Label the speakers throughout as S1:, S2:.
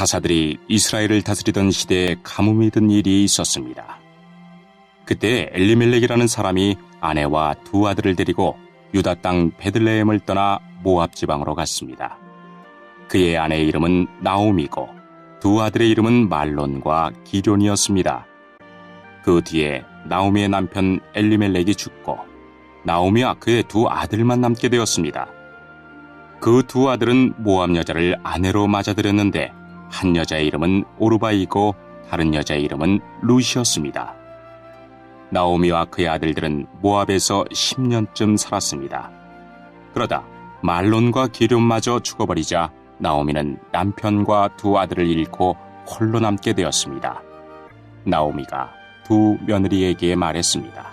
S1: 사사들이 이스라엘을 다스리던 시대에 가뭄이 든 일이 있었습니다. 그때 엘리멜렉이라는 사람이 아내와 두 아들을 데리고 유다 땅 베들레헴을 떠나 모압 지방으로 갔습니다. 그의 아내의 이름은 나오미고 두 아들의 이름은 말론과 기련이었습니다. 그 뒤에 나오미의 남편 엘리멜렉이 죽고 나오미와 그의 두 아들만 남게 되었습니다. 그 두 아들은 모압 여자를 아내로 맞아들였는데 한 여자의 이름은 오르바이고 다른 여자의 이름은 루시였습니다. 나오미와 그의 아들들은 모압에서 10년쯤 살았습니다. 그러다 말론과 기련마저 죽어버리자 나오미는 남편과 두 아들을 잃고 홀로 남게 되었습니다. 나오미가 두 며느리에게 말했습니다.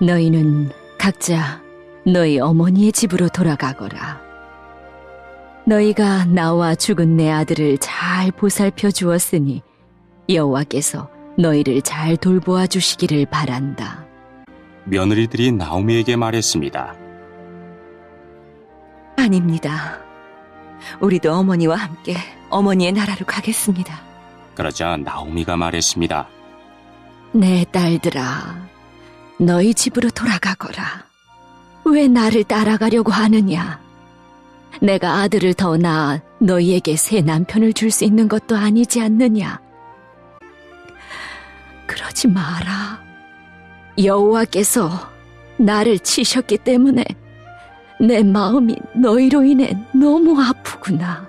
S2: 너희는 각자 너희 어머니의 집으로 돌아가거라. 너희가 나와 죽은 내 아들을 잘 보살펴 주었으니 여호와께서 너희를 잘 돌보아 주시기를 바란다.
S1: 며느리들이 나오미에게 말했습니다.
S2: 아닙니다. 우리도 어머니와 함께 어머니의 나라로 가겠습니다.
S1: 그러자 나오미가 말했습니다.
S2: 내 딸들아, 너희 집으로 돌아가거라. 왜 나를 따라가려고 하느냐? 내가 아들을 더 낳아 너희에게 새 남편을 줄 수 있는 것도 아니지 않느냐? 그러지 마라. 여호와께서 나를 치셨기 때문에 내 마음이 너희로 인해 너무 아프구나.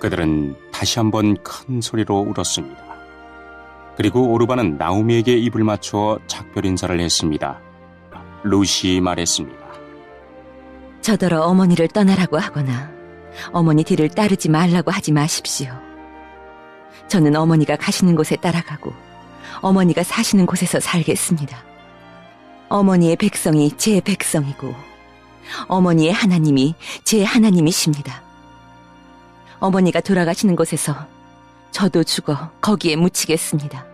S1: 그들은 다시 한번 큰 소리로 울었습니다. 그리고 오르바는 나오미에게 입을 맞추어 작별 인사를 했습니다. 루시 말했습니다.
S2: 저더러 어머니를 떠나라고 하거나 어머니 뒤를 따르지 말라고 하지 마십시오. 저는 어머니가 가시는 곳에 따라가고 어머니가 사시는 곳에서 살겠습니다. 어머니의 백성이 제 백성이고 어머니의 하나님이 제 하나님이십니다. 어머니가 돌아가시는 곳에서 저도 죽어 거기에 묻히겠습니다.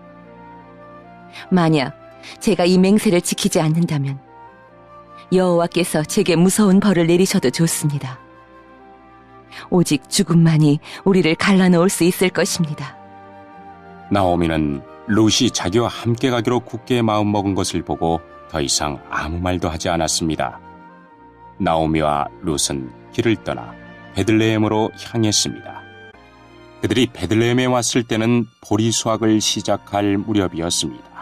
S2: 만약 제가 이 맹세를 지키지 않는다면 여호와께서 제게 무서운 벌을 내리셔도 좋습니다. 오직 죽음만이 우리를 갈라놓을 수 있을 것입니다.
S1: 나오미는 룻이 자기와 함께 가기로 굳게 마음먹은 것을 보고 더 이상 아무 말도 하지 않았습니다. 나오미와 룻은 길을 떠나 베들레헴으로 향했습니다. 그들이 베들레헴에 왔을 때는 보리 수확을 시작할 무렵이었습니다.